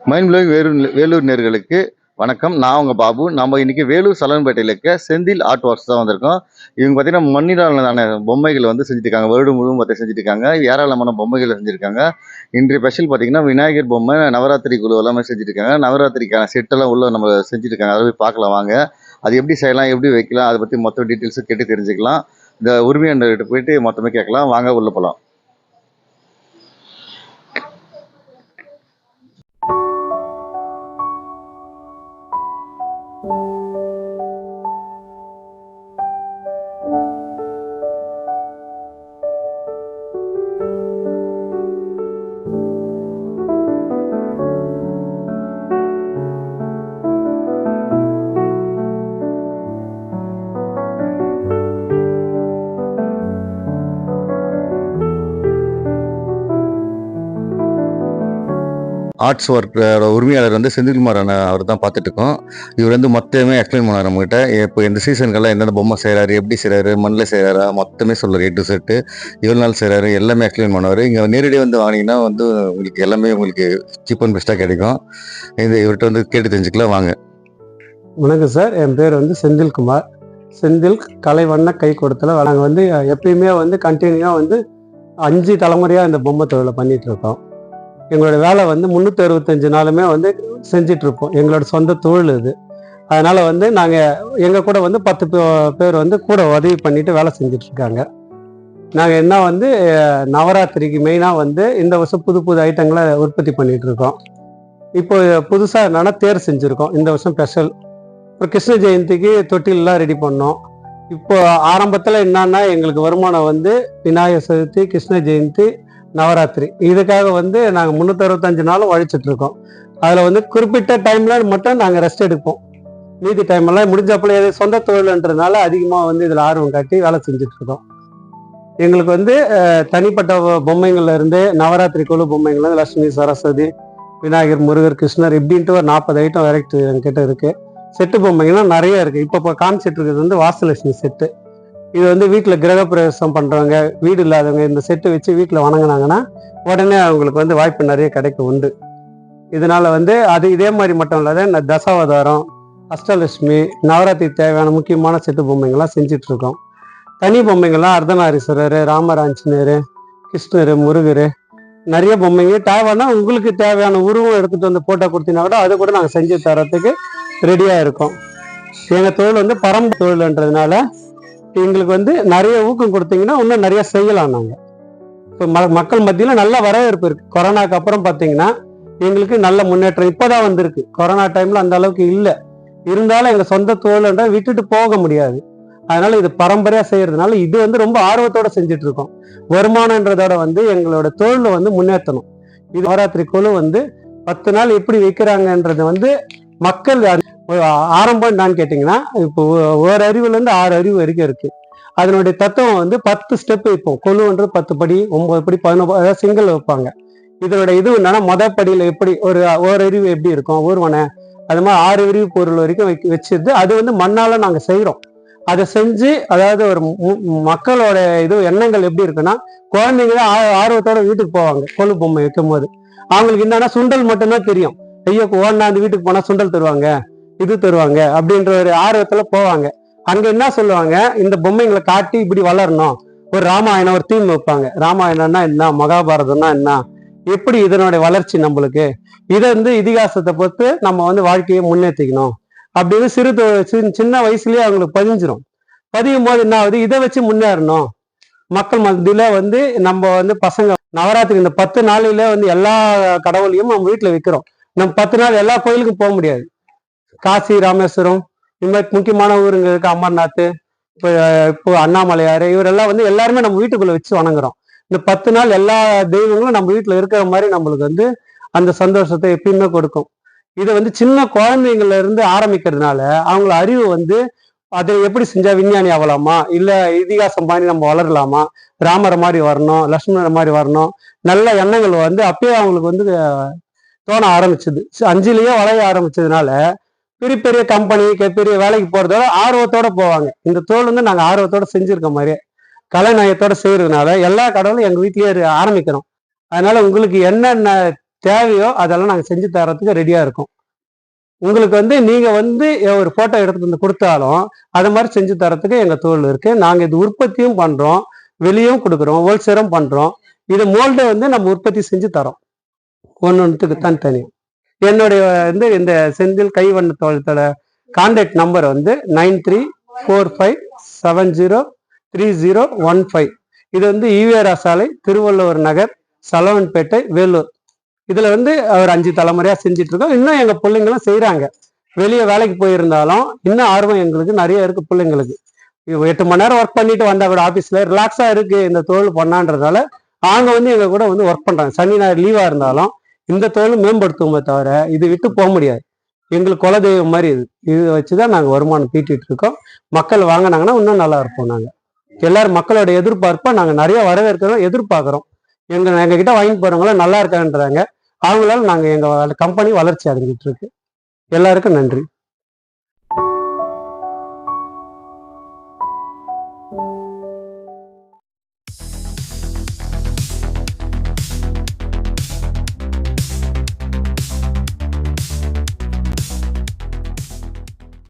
Mind blowing Vellore Vellore நேர்களுக்கு வணக்கம். நான் உங்கள் பாபு. நம்ம இன்றைக்கி வேலூர் சலன்பேட்டையில் இருக்க செந்தில் ஆர்ட் ஒர்க்ஸ் தான் வந்திருக்கோம். இவங்க பார்த்தீங்கன்னா மண்ணிலான பொம்மைகள் வந்து செஞ்சுருக்காங்க வருடம் முழுவதும் பார்த்து செஞ்சுருக்காங்க ஏராளமான பொம்மைகள் செஞ்சுருக்காங்க. இன்றைய ஸ்பெஷல் பார்த்தீங்கன்னா விநாயகர் பொம்மை நவராத்திரி குழு எல்லாமே செஞ்சுருக்காங்க நவராத்திரிக்கான செட்டெல்லாம் உள்ளே நம்ம செஞ்சுருக்காங்க அதை போய் பார்க்கலாம் வாங்க. அது எப்படி செய்யலாம் எப்படி வைக்கலாம் அதை பற்றி மொத்த டீட்டெயில்ஸும் கேட்டு தெரிஞ்சுக்கலாம். இந்த உரிமையாளர்கிட்ட போயிட்டு மொத்தமே கேட்கலாம். வாங்க உள்ள போகலாம் ஆர்ட்ஸ் ஒர்க்கோட உரிமையாளர் வந்து செந்தில்குமார் அண்ணா அவர் தான் பார்த்துட்டு இருக்கோம் இவர் வந்து மொத்தமே எக்ஸ்பிளைன் பண்ணார் நம்மகிட்ட. இப்போ இந்த சீசனுக்கெல்லாம் எந்தெந்த பொம்மை செய்கிறாரு எப்படி செய்கிறாரு மண்ணில் செய்கிறாரா மொத்தமே சொல்லுவார் எட்டு செட்டு எவ்வளோ நாள் செய்கிறாரு எல்லாமே எக்ஸ்பிளைன் பண்ணுவார். இங்கே நேரடியாக வந்து வாங்கினீங்கன்னா வந்து உங்களுக்கு எல்லாமே உங்களுக்கு சீப் அண்ட் பெஸ்ட்டாக கிடைக்கும். இந்த இவர்கிட்ட வந்து கேட்டு தெரிஞ்சுக்கலாம் வாங்க. வணக்கம் சார். என் பேர் வந்து செந்தில்குமார். செந்தில் கலைவண்ண கை கொடுத்தல நாங்கள் வந்து எப்பயுமே வந்து கண்டினியூவாக வந்து அஞ்சு தலைமுறையாக இந்த பொம்மை தொழிலை பண்ணிகிட்டு இருக்கோம். எங்களோட வேலை வந்து முந்நூற்றி அறுபத்தஞ்சு நாளுமே வந்து செஞ்சிட்டு எங்களோட சொந்த தொழில் இது. அதனால் வந்து நாங்கள் எங்கள் கூட வந்து பத்து பேர் வந்து கூட உதவி பண்ணிட்டு வேலை செஞ்சிட்ருக்காங்க. நாங்கள் என்ன வந்து நவராத்திரிக்கு மெயினாக வந்து இந்த வருஷம் புது புது ஐட்டங்களை உற்பத்தி பண்ணிகிட்ருக்கோம் இப்போ புதுசாக என்னென்னா தேர் செஞ்சுருக்கோம். இந்த வருஷம் ஸ்பெஷல். அப்புறம் கிருஷ்ண ஜெயந்திக்கு தொட்டிலெலாம் ரெடி பண்ணோம். இப்போ ஆரம்பத்தில் என்னன்னா எங்களுக்கு வருமானம் வந்து விநாயகர் சதுர்த்தி கிருஷ்ண ஜெயந்தி நவராத்திரி. இதுக்காக வந்து நாங்கள் முந்நூற்றறுபத்தஞ்சு நாளும் உழைச்சிட்டு இருக்கோம் அதில் வந்து குறிப்பிட்ட டைமில் மட்டும் நாங்கள் ரெஸ்ட் எடுப்போம். மீதி டைம் எல்லாம் முடிஞ்சப்பல சொந்த தொழில்ன்றதுனால அதிகமாக வந்து இதில் ஆர்வம் காட்டி வேலை செஞ்சுட்டு இருக்கோம் எங்களுக்கு வந்து தனிப்பட்ட பொம்மைங்கள்லேருந்து நவராத்திரி குழு பொம்மைங்கள்லேருந்து லட்சுமி சரஸ்வதி விநாயகர் முருகர் கிருஷ்ணர் இப்படின்ட்டு ஒரு நாற்பது ஐட்டம் வெரைட்டி எங்கிட்ட இருக்குது செட்டு பொம்மைங்கள்லாம் நிறைய இருக்குது இப்போ இப்போ காமிச்சிட்டு இருக்கிறது வந்து வாசலட்சுமி செட்டு. இது வந்து வீட்டில் கிரகப்பிரவேசம் பண்ணுறவங்க வீடு இல்லாதவங்க இந்த செட்டு வச்சு வீட்டில் வணங்குனாங்கன்னா உடனே அவங்களுக்கு வந்து வாய்ப்பு நிறைய கிடைக்க உண்டு. இதனால வந்து அது இதே மாதிரி மட்டும் இல்லாத இந்த தசாவதாரம் அஷ்டலட்சுமி நவராத்திரி தேவையான முக்கியமான செட்டு பொம்மைங்கள்லாம் செஞ்சிட்ருக்கோம். தனி பொம்மைங்கள்லாம் அர்த்தநாரீஸ்வரர் ராமராஞ்சனர் கிருஷ்ணர் முருகர் நிறைய பொம்மைங்க. தேவைன்னா உங்களுக்கு தேவையான உருவம் எடுத்துகிட்டு வந்து போட்டோ கொடுத்தீங்கன்னா கூட அதை கூட நாங்கள் செஞ்சு தரத்துக்கு ரெடியாக இருக்கோம். எங்கள் தொழில் வந்து பரம்பு தொழில்ன்றதுனால எங்களுக்கு வந்து நிறைய ஊக்கம் கொடுத்தீங்கன்னா இன்னும் நிறைய செய்யலாம் நாங்கள் இப்போ ம மக்கள் மத்தியில் நல்ல வரவேற்பு இருக்கு. கொரோனாக்கு அப்புறம் பார்த்தீங்கன்னா எங்களுக்கு நல்ல முன்னேற்றம் இப்போதான் வந்திருக்கு. கொரோனா டைம்ல அந்த அளவுக்கு இல்லை. இருந்தாலும் எங்கள் சொந்த தொழில்ன்ற விட்டுட்டு போக முடியாது. அதனால இது பரம்பரையா செய்யறதுனால இது வந்து ரொம்ப ஆர்வத்தோட செஞ்சுட்டு இருக்கோம் வருமானன்றதோட வந்து எங்களோட தொழிலை வந்து முன்னேற்றணும். இது நவராத்திரி குழு வந்து பத்து நாள் எப்படி வைக்கிறாங்கன்றது வந்து மக்கள் ஆரம்பம் என்னன்னு கேட்டிங்கன்னா இப்போ ஒரு அறிவுலேருந்து ஆறு அறிவு வரைக்கும் இருக்குது அதனுடைய தத்துவம் வந்து பத்து ஸ்டெப் வைப்போம். கொழுன்றது பத்து படி ஒன்பது படி பதினொன்று அதாவது சிங்கிள் வைப்பாங்க. இதனோட இது என்னன்னா மொத எப்படி ஒரு ஒரு அறிவு எப்படி இருக்கும்? ஊர்வனை அது மாதிரி ஆறு அறிவு பொருள் வரைக்கும் வைக்க வச்சிருந்து அது வந்து மண்ணால் நாங்கள் செய்கிறோம் அதை செஞ்சு அதாவது ஒரு மு- மக்களோட இது எண்ணங்கள் எப்படி இருக்குன்னா குழந்தைங்க ஆ- ஆர்வத்தோட வீட்டுக்கு போவாங்க கொழு பொம்மை வைக்கும் போது அவங்களுக்கு என்னன்னா சுண்டல் மட்டும்தான் தெரியும். ஐயோ ஓடினாந்து வீட்டுக்கு போனால் சுண்டல் தருவாங்க. இது தருவாங்க அப்படின்ற ஒரு ஆர்வத்துல போவாங்க. அங்க என்ன சொல்லுவாங்க? இந்த பொம்மைங்களை காட்டி இப்படி வளரணும். ஒரு ராமாயணம் ஒரு தீம் வைப்பாங்க. ராமாயணம்னா என்ன? மகாபாரதம்னா என்ன? எப்படி இதனுடைய வளர்ச்சி நம்மளுக்கு? இதை வந்து இதிகாசத்தை பொறுத்து நம்ம வந்து வாழ்க்கையை முன்னேற்றிக்கணும் அப்படின்னு சிறு சின்ன- சின்ன வயசுலயே அவங்களுக்கு பதிஞ்சிரும். பதியும் போது என்ன ஆகுது? இதை வச்சு முன்னேறணும். மக்கள் மத்தியில வந்து நம்ம வந்து பசங்க நவராத்திரி இந்த பத்து நாளில வந்து எல்லா கடவுளையும் நம்ம வீட்டுல வைக்கிறோம். நம்ம பத்து நாள் எல்லா கோயிலுக்கும் போக முடியாது. காசி ராமேஸ்வரம் இந்த மாதிரி முக்கியமான ஊருங்க இருக்கு. அமர்நாத் இப்போ இப்போ அண்ணாமலையார் இவரெல்லாம் வந்து எல்லாருமே நம்ம வீட்டுக்குள்ள வச்சு வணங்குறோம். இந்த பத்து நாள் எல்லா தெய்வங்களும் நம்ம வீட்டுல இருக்கிற மாதிரி நம்மளுக்கு வந்து அந்த சந்தோஷத்தை எப்பயுமே கொடுக்கும். இதை வந்து சின்ன குழந்தைங்கள இருந்து ஆரம்பிக்கிறதுனால அவங்கள அறிவு வந்து அதை எப்படி செஞ்சா விஞ்ஞானி ஆகலாமா? இல்ல இதிகாசம் மாதிரி நம்ம வளரலாமா? ராமரை மாதிரி வரணும் லக்ஷ்மணர் மாதிரி வரணும். நல்ல எண்ணங்கள் வந்து அப்பயே அவங்களுக்கு வந்து தோண ஆரம்பிச்சது. அஞ்சுலயே வளைய ஆரம்பிச்சதுனால பெரிய பெரிய கம்பெனி பெரிய வேலைக்கு போறதோட ஆர்வத்தோட போவாங்க. இந்த தோல் வந்து நாங்க ஆர்வத்தோட செஞ்சிருக்க மாதிரியே கலைநயத்தோட செய்யறதுனால எல்லா கடவுளும் எங்க வீட்டிலேயே ஆரம்பிக்கிறோம் அதனால உங்களுக்கு என்னென்ன தேவையோ அதெல்லாம் நாங்கள் செஞ்சு தரத்துக்கு ரெடியாக இருக்கோம். உங்களுக்கு வந்து நீங்கள் வந்து ஒரு ஃபோட்டோ எடுத்து வந்து கொடுத்தாலும் அது மாதிரி செஞ்சு தரத்துக்கு எங்கள் தோல் இருக்குது நாங்கள் இது உற்பத்தியும் பண்ணுறோம் வெளியும் கொடுக்குறோம் ஹோல்சேலும் பண்ணுறோம் இது மோல்டை வந்து நம்ம உற்பத்தி செஞ்சு தரோம் ஒன்று ஒன்றுத்துக்கு தனித்தனி. என்னுடைய வந்து இந்த செந்தில் கைவண்ண தோழத்தோட கான்டாக்ட் நம்பர் வந்து nine three four five seven zero three zero one five இது வந்து ஈவேரா சாலை திருவள்ளுவர் நகர் சலவன்பேட்டை வேலூர். இதில் வந்து ஒரு அஞ்சு தலைமுறையாக செஞ்சுட்டு இருக்கோம் இன்னும் எங்கள் பிள்ளைங்களும் செய்கிறாங்க வெளியே வேலைக்கு போயிருந்தாலும் இன்னும் ஆர்வம் எங்களுக்கு நிறைய இருக்குது பிள்ளைங்களுக்கு. எட்டு மணி நேரம் ஒர்க் பண்ணிட்டு வந்தால் கூட ஆஃபீஸில் ரிலாக்ஸாக இருக்கு இந்த தொழில் பண்ணான்றதால அவங்க வந்து எங்கள் கூட வந்து ஒர்க் பண்ணுறாங்க சனி ஞாயிறு லீவாக இருந்தாலும் இந்த தொழில் மேம்படுத்துவோமே தவிர இது விட்டு போக முடியாது. எங்களுக்கு குலதெய்வம் மாதிரி இது. இது வச்சுதான் நாங்கள் வருமானம் தீட்டிட்டு இருக்கோம். மக்கள் வாங்கினாங்கன்னா இன்னும் நல்லா இருப்போம் நாங்கள் எல்லாரும் மக்களோட எதிர்பார்ப்பை நாங்கள் நிறைய வரவேற்கிறோம் எதிர்பார்க்குறோம். எங்கள் எங்க வாங்கிட்டு போகிறவங்களாம் நல்லா இருக்காங்கன்றாங்க. அவங்களால நாங்கள் எங்கள் கம்பெனி வளர்ச்சி அடைஞ்சிட்டு இருக்கு. எல்லாருக்கும் நன்றி.